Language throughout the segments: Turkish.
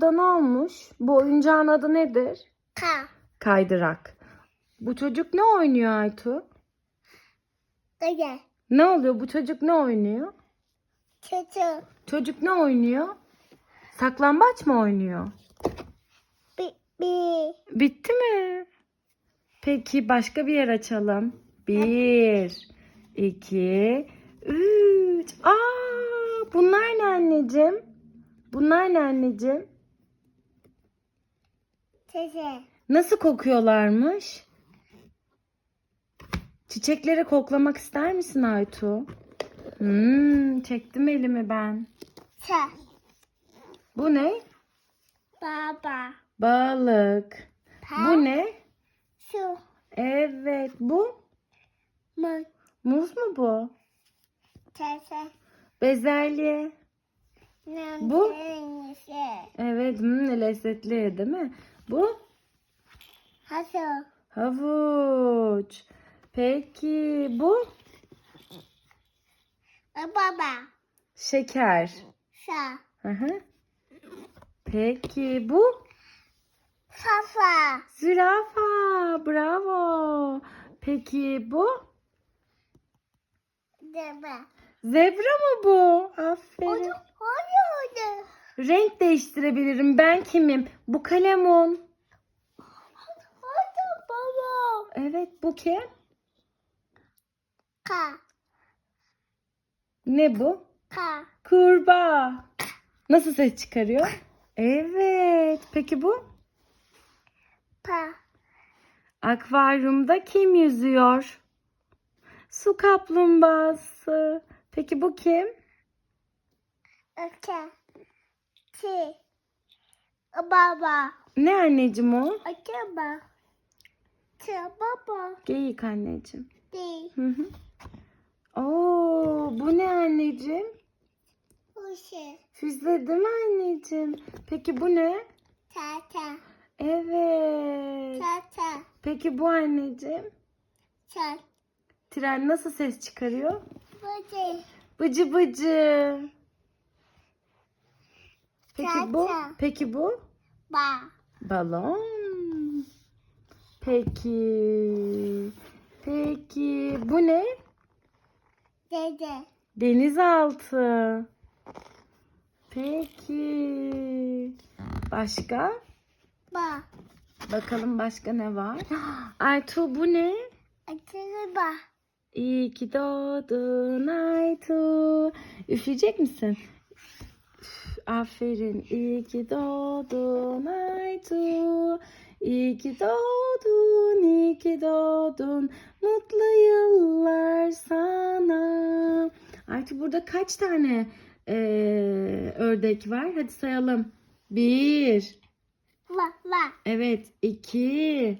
Da ne olmuş? Bu oyuncağın adı nedir? Ka. Kaydırak. Bu çocuk ne oynuyor Aytu? Gece. Ne oluyor? Bu çocuk ne oynuyor? Çocuk. Çocuk ne oynuyor? Saklambaç mı oynuyor? Bi. Bi. Bitti mi? Peki başka bir yer açalım. Bir, iki, üç. Aa, bunlar ne anneciğim? Bunlar ne anneciğim? Çocuk. Nasıl kokuyorlarmış? Çiçekleri koklamak ister misin Aytu? Hmm, çektim elimi ben. Ça. Bu ne? Baba. Balık. Pa. Bu ne? Su. Evet, bu. Mı. Muz mu bu? Çese. Bezelye. Bu? Evet, hmm, lezzetli değil mi? Bu Hasıl. havuç. Peki bu Baba. şeker. Sa. Hı hı. Peki bu Safa. zürafa. Bravo. Peki bu Deme. zebra mı bu? Aferin. Oldu. Renk değiştirebilirim. Ben kimim? Bu. Oldu baba. Evet, bu kim? Ka. Ne bu? Ka. Kurbağa. Nasıl ses çıkarıyor? Evet. Peki bu? Pa. Akvaryumda kim yüzüyor? Su kaplumbağası. Peki bu kim? Öke. Çi. Baba. Ne anneciğim o? Acaba. Çi baba. Geyik anneciğim. Di. Hı hı. Oo, bu ne anneciğim? Uşu. Füze değil mi anneciğim? Peki bu ne? Tata. Evet. Tata. Peki bu anneciğim? Çat. Tren nasıl ses çıkarıyor? Bıcı. Bıcı bıcı. Peki bu? Peki bu? Ba. Balon. Peki. Peki bu ne? Dede. Denizaltı. Peki. Başka? Ba. Bakalım başka ne var? Aytu bu ne? Acaba. İyi ki doğdun Aytu. Üfleyecek misin? Aferin. İyi ki doğdun Aytu. İyi ki doğdun, iyi ki doğdun. Mutlu yıllar sana. Aytu burada kaç tane eee, ördek var? Hadi sayalım. Bir. Va va. Evet. iki.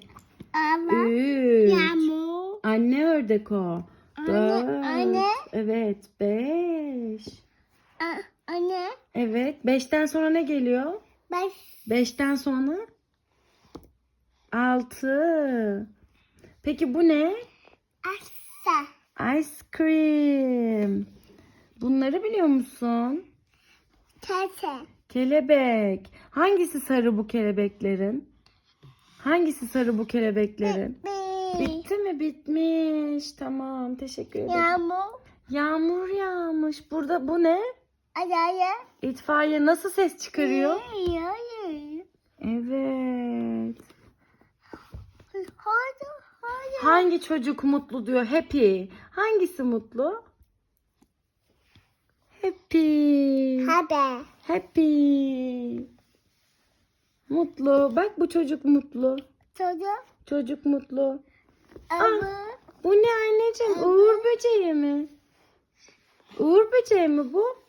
Ama. Üç. Yağmur. Anne ördek o. Anne, Dört. anne. Evet. Beş. A- Anne. Evet. Beşten sonra ne geliyor? Beş. Beşten sonra? Altı. Peki bu ne? Asa. Ice cream. Bunları biliyor musun? Tete. Kelebek. Hangisi sarı bu kelebeklerin? Hangisi sarı bu kelebeklerin? Bi. Bitti mi? Bitmiş. Tamam. Teşekkür ederim. Yağmur. Yağmur yağmış. Burada bu ne? Adaya. İtfaiye nasıl ses çıkarıyor? Evet. Hadi. Hadi. Hangi çocuk mutlu diyor? Happy. Hangisi mutlu? Happy. Haber. Happy. Mutlu. Bak bu çocuk mutlu. Çocuk. Çocuk mutlu. Ama. Bu ne anneciğim? Uğur böceği mi? Uğur böceği mi bu?